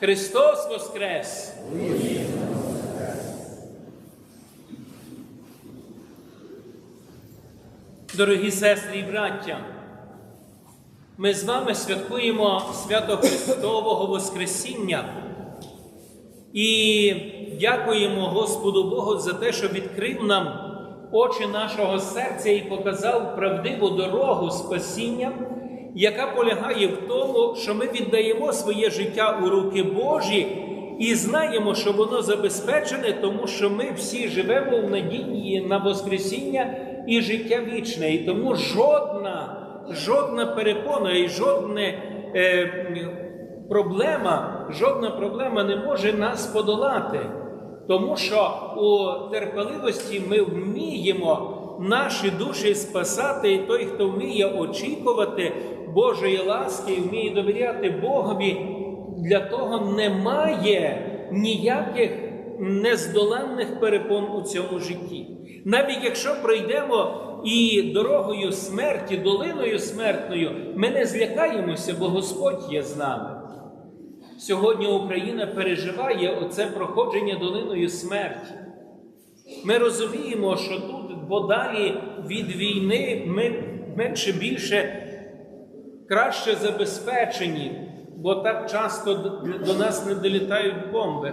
Христос Воскрес! Дорогі сестри і браття, ми з вами святкуємо свято Христового Воскресіння і дякуємо Господу Богу за те, що відкрив нам очі нашого серця і показав правдиву дорогу спасіння, яка полягає в тому, що ми віддаємо своє життя у руки Божі і знаємо, що воно забезпечене, тому що ми всі живемо в надії на Воскресіння і життя вічне. І тому жодна, жодна перепона і жодне. Е, Проблема, жодна проблема не може нас подолати, тому що у терпеливості ми вміємо наші душі спасати, і той, хто вміє очікувати Божої ласки і вміє довіряти Богові, для того немає ніяких нездоланних перепон у цьому житті. Навіть якщо пройдемо і дорогою смерті, долиною смертною, ми не злякаємося, бо Господь є з нами. Сьогодні Україна переживає оце проходження долиною смерті. Ми розуміємо, що тут подалі від війни ми менше більше краще забезпечені, бо так часто до нас не долітають бомби.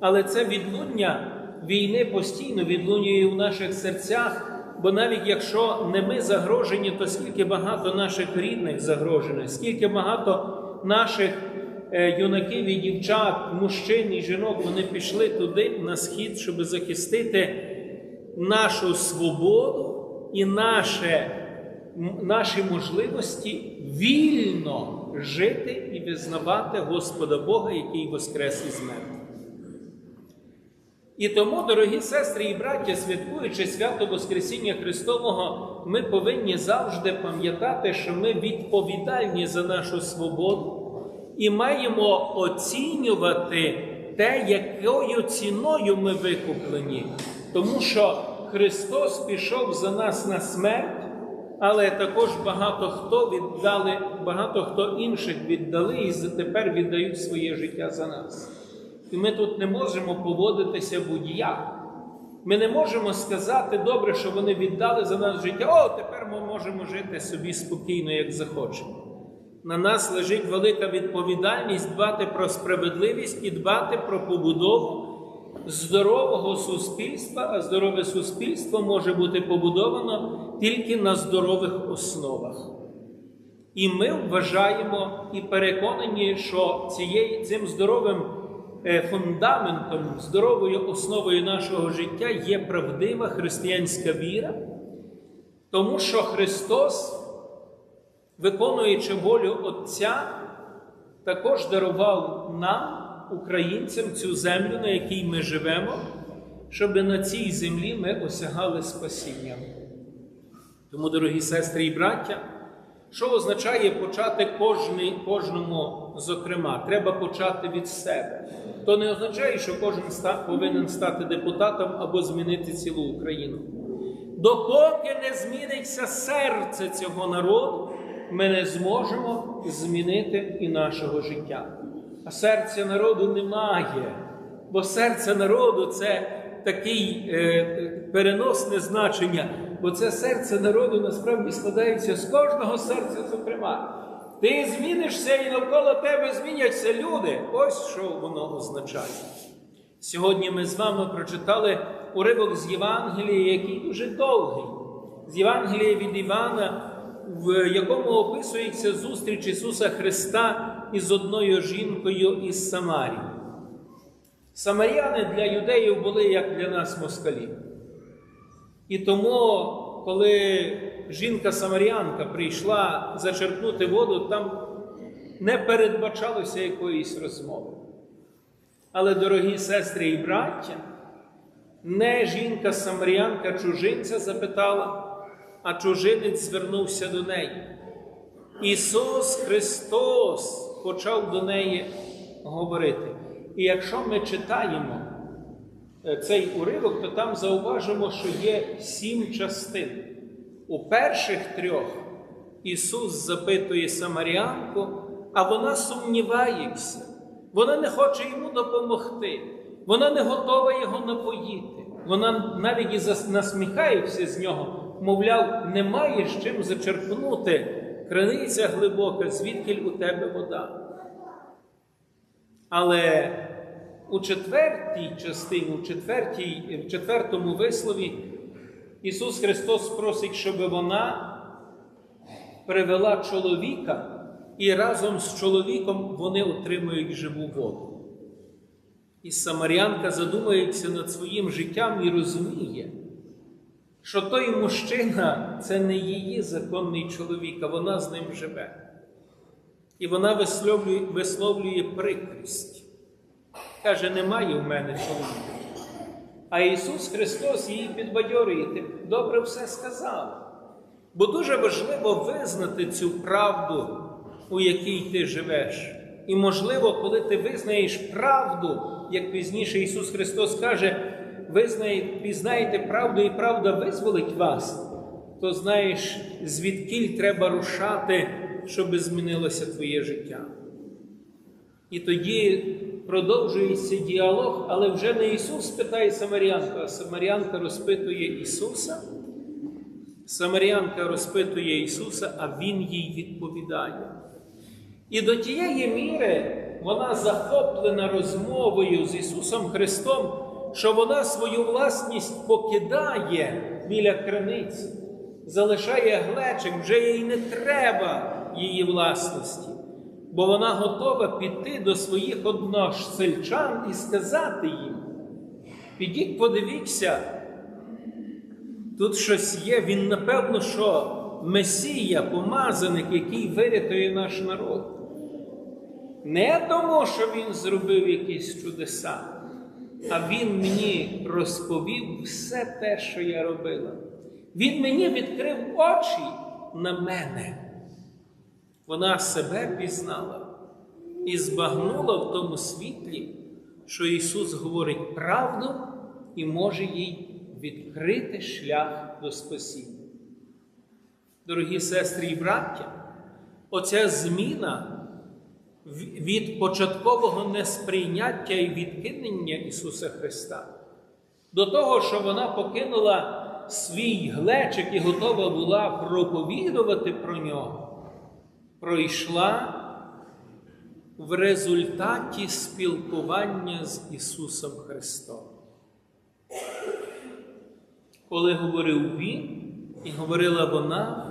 Але це відлуння війни постійно відлунює в наших серцях, бо навіть якщо не ми загрожені, то скільки багато наших рідних загрожених, скільки багато наших юнаків і дівчат, мужчин і жінок, вони пішли туди на схід, щоб захистити нашу свободу і наше, наші можливості вільно жити і визнавати Господа Бога, який воскрес із мертвих. І тому, дорогі сестри і браття, святкуючи свято Воскресіння Христового, ми повинні завжди пам'ятати, що ми відповідальні за нашу свободу і маємо оцінювати те, якою ціною ми викуплені. Тому що Христос пішов за нас на смерть, але також багато хто віддали, багато хто інших віддали і тепер віддають своє життя за нас. І ми тут не можемо поводитися будь-як. Ми не можемо сказати добре, що вони віддали за нас життя. О, тепер ми можемо жити собі спокійно, як захочемо. На нас лежить велика відповідальність дбати про справедливість і дбати про побудову здорового суспільства, а здорове суспільство може бути побудовано тільки на здорових основах. І ми вважаємо і переконані, що цією, цим здоровим фундаментом, здоровою основою нашого життя є правдива християнська віра, тому що Христос виконуючи волю Отця, також дарував нам, українцям, цю землю, на якій ми живемо, щоб на цій землі ми осягали спасіння. Тому, дорогі сестри і браття, що означає почати кожний, кожному, зокрема, треба почати від себе. То не означає, що кожен повинен стати депутатом або змінити цілу Україну. Допоки не зміниться серце цього народу, ми не зможемо змінити і нашого життя. А серця народу немає, бо серце народу це такий е, переносне значення, бо це серце народу насправді складається з кожного серця, зокрема. Ти змінишся і навколо тебе зміняться люди. Ось що воно означає. Сьогодні ми з вами прочитали уривок з Євангелія, який дуже довгий. З Євангелія від Івана в якому описується зустріч Ісуса Христа із одною жінкою із Самарії. Самаряни для юдеїв були як для нас москалі. І тому, коли жінка-самарянка прийшла зачерпнути воду, там не передбачалося якоїсь розмови. Але, дорогі сестри і браття, не жінка-самарянка чужинця запитала а чужинець звернувся до неї. Ісус Христос почав до неї говорити. І якщо ми читаємо цей уривок, то там зауважимо, що є сім частин. У перших трьох Ісус запитує Самаріанку, а вона сумнівається. Вона не хоче йому допомогти. Вона не готова його напоїти. Вона навіть і насміхається з нього, мовляв, немає з чим зачерпнути. Криниця глибока, звідки у тебе вода. Але у четвертій частині, у четвертій, в четвертому вислові Ісус Христос просить, щоб вона привела чоловіка, і разом з чоловіком вони отримують живу воду. І Самарянка задумається над своїм життям і розуміє, що той мужчина це не її законний чоловік, а вона з ним живе. І вона висловлює, висловлює прикрість. Каже, немає в мене чоловіка. А Ісус Христос її підбадьорює, ти добре все сказав. Бо дуже важливо визнати цю правду, у якій ти живеш. І можливо, коли ти визнаєш правду, як пізніше Ісус Христос каже, визнає, пізнаєте правду, і правда визволить вас, то знаєш, звідкіль треба рушати, щоб змінилося твоє життя. І тоді продовжується діалог, але вже не Ісус питає Самарянку, а Самарянка розпитує Ісуса. Самарянка розпитує Ісуса, а Він їй відповідає. І до тієї міри вона захоплена розмовою з Ісусом Христом, що вона свою власність покидає біля криниці, залишає глечик, вже їй не треба її власності, бо вона готова піти до своїх односельчан і сказати їм: підіть, подивіться, тут щось є, він, напевно, що Месія, помазаник, який вирятує наш народ. Не тому, що він зробив якісь чудеса, а він мені розповів все те, що я робила. Він мені відкрив очі на мене. Вона себе пізнала і збагнула в тому світлі, що Ісус говорить правду і може їй відкрити шлях до спасіння. Дорогі сестри і браття, оця зміна від початкового несприйняття і відкинення Ісуса Христа до того, що вона покинула свій глечик і готова була проповідувати про нього, пройшла в результаті спілкування з Ісусом Христом. Коли говорив Він і говорила вона,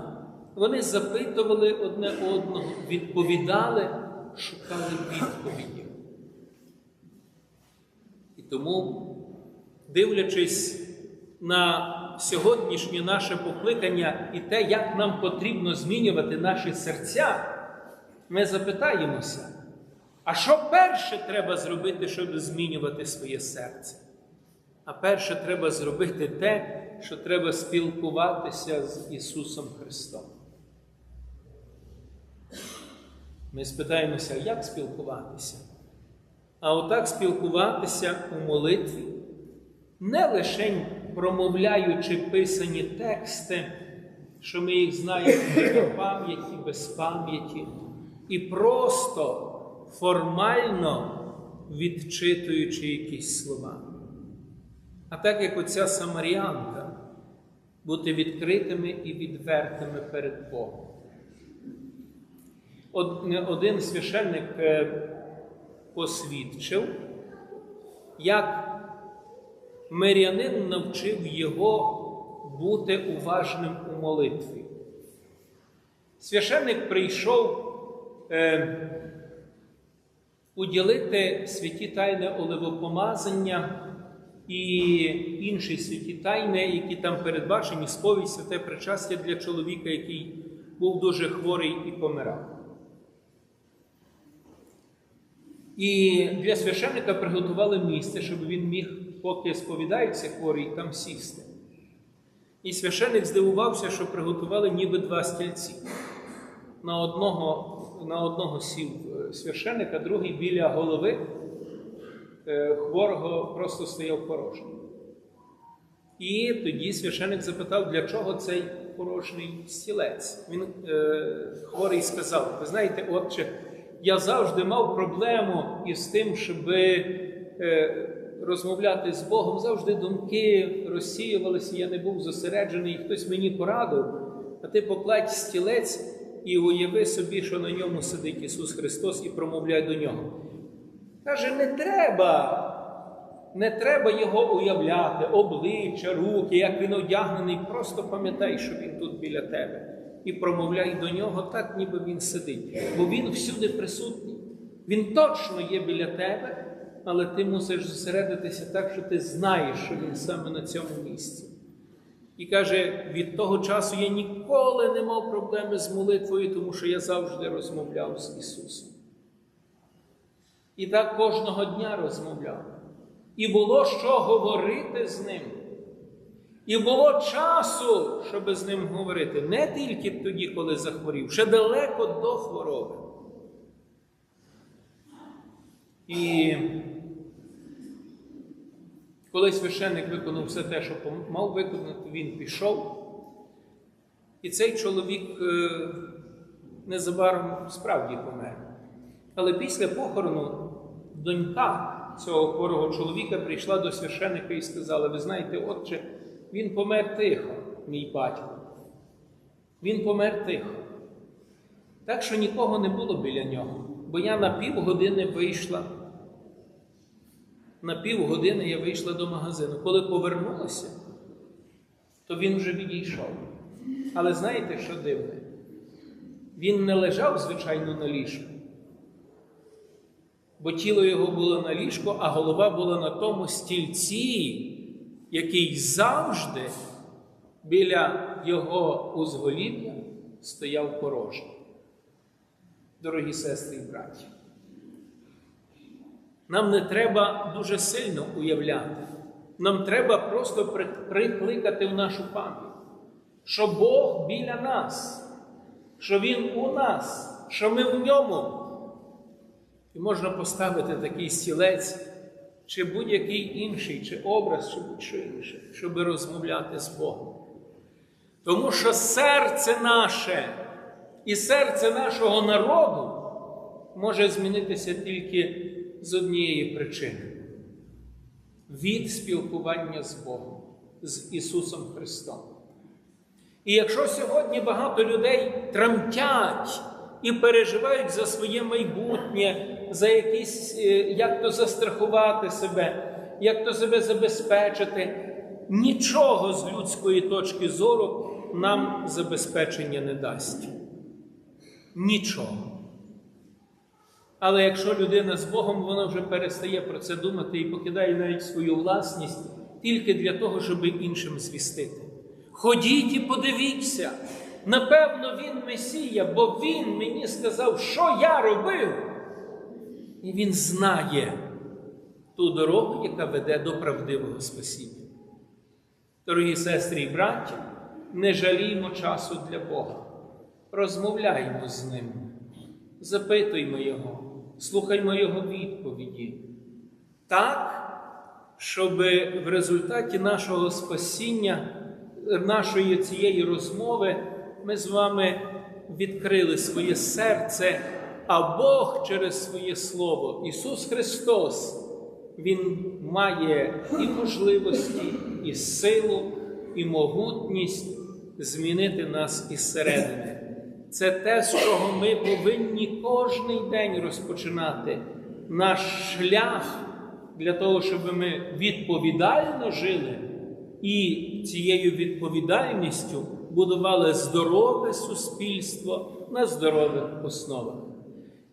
вони запитували одне одного, відповідали, шукали відповіді. І тому, дивлячись на сьогоднішнє наше покликання і те, як нам потрібно змінювати наші серця, ми запитаємося, а що перше треба зробити, щоб змінювати своє серце? А перше треба зробити те, що треба спілкуватися з Ісусом Христом. Ми спитаємося, як спілкуватися? А отак спілкуватися у молитві, не лише промовляючи писані тексти, що ми їх знаємо на пам'яті, без пам'яті, і просто формально відчитуючи якісь слова. А так як оця самарянка, бути відкритими і відвертими перед Богом. Од- Один священник е, посвідчив, як мирянин навчив його бути уважним у молитві. Священник прийшов е, уділити святі тайни оливопомазання і інші святі тайни, які там передбачені, сповідь святе причастя для чоловіка, який був дуже хворий і помирав. І для священника приготували місце, щоб він міг, поки сповідається хворий, там сісти. І священник здивувався, що приготували ніби два стільці. На одного, на одного сів е, священник, а другий біля голови е, хворого просто стояв порожній. І тоді священик запитав, для чого цей порожній стілець. Він е, хворий сказав: ви знаєте, отче, я завжди мав проблему із тим, щоб е, розмовляти з Богом. Завжди думки розсіювалися, я не був зосереджений, і хтось мені порадив, а ти покладь стілець і уяви собі, що на ньому сидить Ісус Христос, і промовляй до нього. Каже, не треба. Не треба його уявляти, обличчя, руки, як він одягнений. Просто пам'ятай, що він тут біля тебе. І промовляй до нього так, ніби він сидить. Бо він всюди присутній. Він точно є біля тебе, але ти мусиш зосередитися так, що ти знаєш, що він саме на цьому місці. І каже: від того часу я ніколи не мав проблеми з молитвою, тому що я завжди розмовляв з Ісусом. І так кожного дня розмовляв. І було що говорити з ним. І було часу, щоб з ним говорити. Не тільки тоді, коли захворів, ще далеко до хвороби. І коли священник виконав все те, що мав виконати, він пішов. І цей чоловік е, незабаром справді помер. Але після похорону донька цього хворого чоловіка прийшла до священика і сказала: Ви знаєте, отче, він помер тихо, мій батько. Він помер тихо. Так що нікого не було біля нього. Бо я на півгодини вийшла. На півгодини я вийшла до магазину. Коли повернулася, то він вже відійшов. Але знаєте, що дивне? Він не лежав, звичайно, на ліжку бо тіло його було на ліжку, а голова була на тому стільці, який завжди біля його узголів'я стояв порожній. Дорогі сестри і браті, нам не треба дуже сильно уявляти, нам треба просто прикликати в нашу пам'ять, що Бог біля нас, що Він у нас, що ми в ньому. І можна поставити такий стілець, чи будь-який інший, чи образ, чи будь-що інше, щоб розмовляти з Богом. Тому що серце наше і серце нашого народу може змінитися тільки з однієї причини від спілкування з Богом, з Ісусом Христом. І якщо сьогодні багато людей тремтять і переживають за своє майбутнє, за якісь, е, як то застрахувати себе, як то себе забезпечити. Нічого з людської точки зору нам забезпечення не дасть. Нічого. Але якщо людина з Богом, вона вже перестає про це думати і покидає навіть свою власність тільки для того, щоб іншим звістити. Ходіть і подивіться. Напевно, він Месія, бо Він мені сказав, що я робив. І Він знає ту дорогу, яка веде до правдивого спасіння. Дорогі сестри і браті, не жаліймо часу для Бога. Розмовляймо з Ним, запитуймо Його, слухаймо Його відповіді. Так, щоб в результаті нашого спасіння, нашої цієї розмови, ми з вами відкрили своє серце, а Бог через своє Слово, Ісус Христос, Він має і можливості, і силу, і могутність змінити нас із середини. Це те, з чого ми повинні кожний день розпочинати наш шлях для того, щоб ми відповідально жили і цією відповідальністю будували здорове суспільство на здорових основах.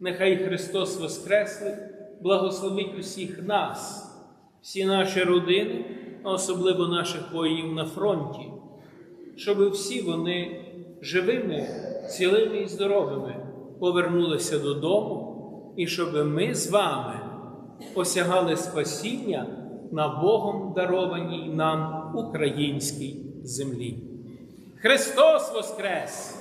Нехай Христос Воскреслий благословить усіх нас, всі наші родини, а особливо наших воїнів на фронті, щоб всі вони живими, цілими і здоровими повернулися додому, і щоб ми з вами осягали спасіння на Богом дарованій нам українській землі. Христос Воскрес!